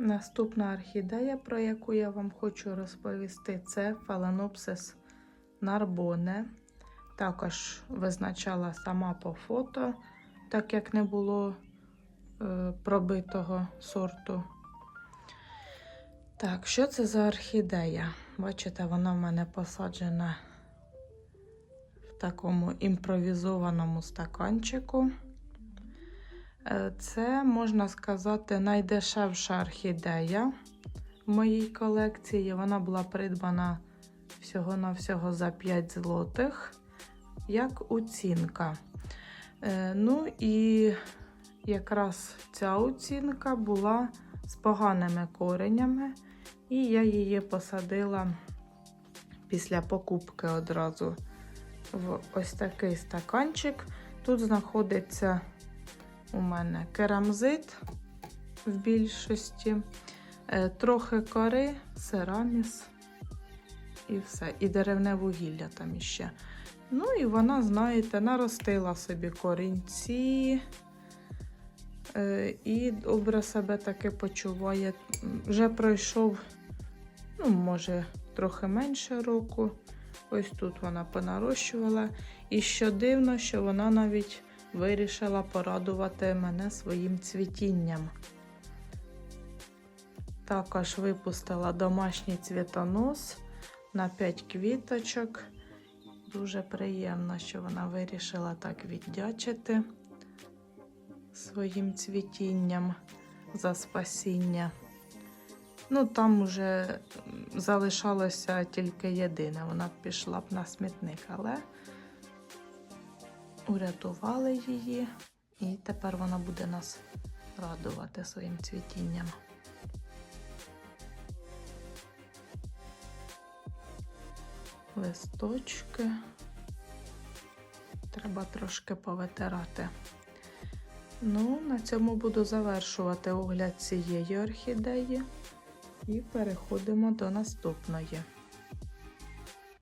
Наступна орхідея, про яку я вам хочу розповісти, це Phalaenopsis Narbonne. Також визначала сама по фото, так як не було е, пробитого сорту. Так, що це за орхідея? Бачите, вона в мене посаджена в такому імпровізованому стаканчику. Е, Це, можна сказати, найдешевша орхідея в моїй колекції. Вона була придбана всього-навсього за 5 злотих, як оцінка. Е, Ну і якраз ця оцінка була з поганими коренями, і я її посадила після покупки одразу в ось такий стаканчик. Тут знаходиться у мене керамзит в більшості, е, трохи кори, сераміс і все. І деревне вугілля там іще. Ну і вона, знаєте, наростила собі корінці. е, І добре себе таки почуває. Вже пройшов, ну, може, трохи менше року. Ось тут вона понарощувала. І що дивно, що вона навіть вирішила порадувати мене своїм цвітінням. Також випустила домашній цвітонос на 5 квіточок. Дуже приємно, що вона вирішила так віддячити своїм цвітінням за спасіння. Ну, там уже залишалося тільки єдине. Вона пішла б на смітник, але урятували її, і тепер вона буде нас радувати своїм цвітінням. Листочки. Треба трошки повитирати. Ну, на цьому буду завершувати огляд цієї орхідеї і переходимо до наступної.